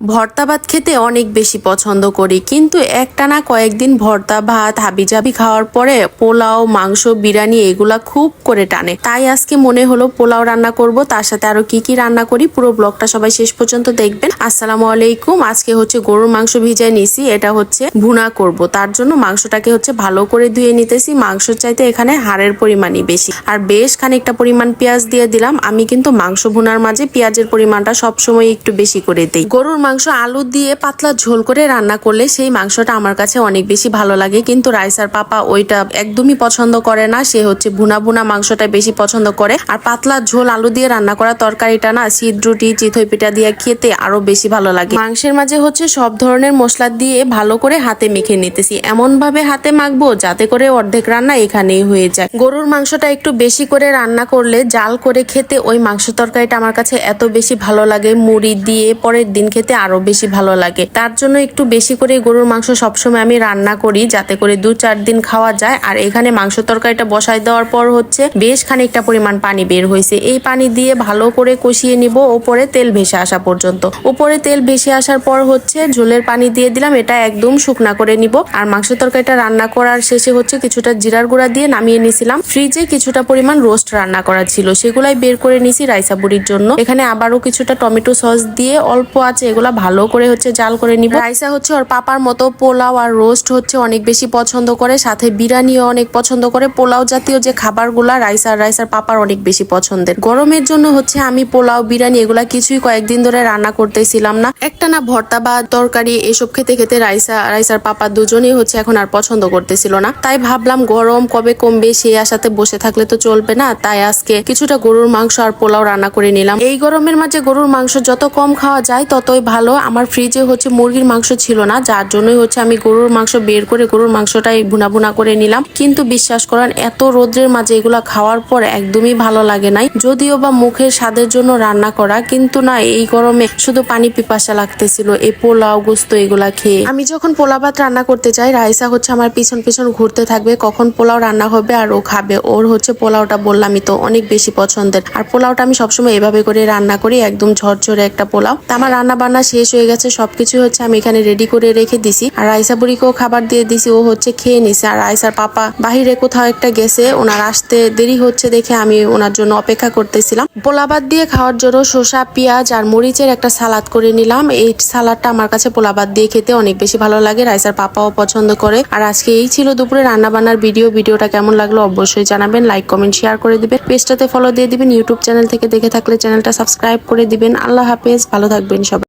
ভর্তা ভাত খেতে অনেক বেশি পছন্দ করি, কিন্তু একটানা কয়েকদিন ভর্তা ভাত হাবিজাবি খাওয়ার পরে পোলাও, মাংস, বিরিয়ানি এগুলা খুব করে টানে। তাই আজকে মনে হলো পোলাও রান্না করব, তার সাথে আরও কি কি রান্না করি, পুরো ব্লগটা সবাই শেষ পর্যন্ত দেখবেন। আসসালামু আলাইকুম, আজকে হচ্ছে গরুর মাংস ভিজায় নিছি, এটা হচ্ছে ভুনা করব। তার জন্য মাংসটাকে হচ্ছে ভালো করে ধুয়ে নিতেছি মাংস চাইতে এখানে হাড়ের পরিমাণই বেশি। আর বেশ খানিকটা পরিমাণ পেঁয়াজ দিয়ে দিলাম, আমি কিন্তু মাংস ভুনার মাঝে পেঁয়াজের পরিমাণটা সবসময় একটু বেশি করে দিই। গরুর মাংস আলু দিয়ে পাতলা ঝোল করে রান্না করলে সেই মাংসটা আমার কাছে অনেক বেশি ভালো লাগে। কিন্তু রাইসার পাপা ওইটা একদমই পছন্দ করে না। সে হচ্ছে ভুনা ভুনা মাংসটা বেশি পছন্দ করে। আর পাতলা ঝোল আলু দিয়ে রান্না করা তরকারিটা না শীত রুটি চিথই পিঠা দিয়ে খেতে আরও বেশি ভালো লাগে। মাংসের মাঝে হচ্ছে সব ধরনের মশলা দিয়ে ভালো করে হাতে মেখে নিতেছি। এমন ভাবে হাতে মাখবো যাতে করে অর্ধেক রান্না এখানেই হয়ে যায়। গরুর মাংসটা একটু বেশি করে রান্না করলে জাল করে খেতে ওই মাংস তরকারিটা আমার কাছে এত বেশি ভালো লাগে। মুড়ি দিয়ে পরের দিন খেতে আরও বেশি ভালো লাগে। তার জন্য একটু বেশি করে গরুর মাংস সবসময় আমি রান্না করি, যাতে করে দু চার দিন খাওয়া যায়। আর এখানে মাংস তরকারিটা বসাই দেওয়ার পর হচ্ছে বেশ খানিকটা পরিমাণ পানি বের হয়েছে। এই পানি দিয়ে ভালো করে কষিয়ে নিব ওপরে তেল ভেসে আসা পর্যন্ত। উপরে তেল ভেসে আসার পর হচ্ছে ঝোলের পানি দিয়ে দিলাম, এটা একদম শুকনা করে নিব। আর মাংস তরকারিটা রান্না করার শেষে হচ্ছে কিছুটা জিরার গুঁড়া দিয়ে নামিয়ে নিছিলাম। ফ্রিজে কিছুটা পরিমাণ রোস্ট রান্না করা ছিল, সেগুলাই বের করে নিছি রাইসা বুড়ির জন্য। এখানে আবারও কিছুটা টমেটো সস দিয়ে অল্প আছে, এগুলা ভালো করে হচ্ছে জাল করে নিব। রাইসা হচ্ছে ওর পাপার মতো পোলাও আর রোস্ট হচ্ছে অনেক বেশি পছন্দ করে, সাথে বিরিয়ানিও অনেক পছন্দ করে। পোলাও জাতীয় যে খাবারগুলা রাইসার রাইসার পাপার অনেক বেশি পছন্দের। গরমের জন্য হচ্ছে আমি পোলাও, বিরিয়ানি এগুলা কিছুই কয়েকদিন ধরে রান্না করতেছিলাম না। একটা না ভর্তা বা তরকারি এসব খেতে খেতে রাইসা, রাইসার পাপা দুজনেই হচ্ছে এখন আর পছন্দ করতেছিল না। তাই ভাবলাম গরম কবে কমবে সেই আশাতে বসে থাকলে তো চলবে না। তাই আজকে কিছুটা গরুর মাংস আর পোলাও রান্না করে নিলাম। এই গরমের মাঝে গরুর মাংস যত কম খাওয়া যায় ততই ভালো আমার ফ্রিজে হচ্ছে মুরগির মাংস ছিল না, যার জন্যই হচ্ছে আমি গরুর মাংস বের করে গরুর মাংসটাই ভুনা ভুনা করে নিলাম। কিন্তু বিশ্বাস করেন, এত রোদ্রের মাঝে এগুলা খাওয়ার পর একদমই ভালো লাগে নাই। যদিও বা মুখের স্বাদের জন্য রান্না করা, কিন্তু না, এই গরমে শুধু পানি পিপাসা লাগতেছিল, এই পোলাও গোস্ত এগুলা খেয়ে। আমি যখন পোলা ভাত রান্না করতে চাই রাইসা হচ্ছে আমার পিছন পিছন ঘুরতে থাকবে, কখন পোলাও রান্না হবে আর ও খাবে। ওর হচ্ছে পোলাওটা বললামই তো, অনেক বেশি পছন্দের। আর পোলাওটা আমি সবসময় এভাবে করে রান্না করি, একদম ঝরঝরে একটা পোলাও। তা আমার রান্না বান্না শেষ হয়ে গেছে, সবকিছু হচ্ছে আমি এখানে রেডি করে রেখে দিছি। আর রাইসা বুড়িকেও খাবার দিয়ে দিছি, ও হচ্ছে খেয়ে নিছে। আর রাইসার পাপা বাহিরে কোথাও একটা গেছে, ওনার আসতে দেরি হচ্ছে দেখে আমি ওনার জন্য অপেক্ষা করতেছিলাম। পোলাবাদ দিয়ে খাওয়ার জন্য শসা, পেঁয়াজ আর মরিচের একটা সালাদ করে নিলাম। এই সালাদটা আমার কাছে পোলাবাদ দিয়ে খেতে অনেক বেশি ভালো লাগে রাইসার পাপাও পছন্দ করে। আর আজকে এই ছিল দুপুরে রান্না বান্নার ভিডিও ভিডিওটা কেমন লাগল অবশ্যই জানাবেন লাইক কমেন্ট শেয়ার করে দিবেন। পেজটাতে ফলো দিয়ে দিবেন ইউটিউব চ্যানেল থেকে দেখে থাকলে চ্যানেলটা সাবস্ক্রাইব করে দিবেন। আল্লাহ হাফেজ, ভালো থাকবেন সবাই।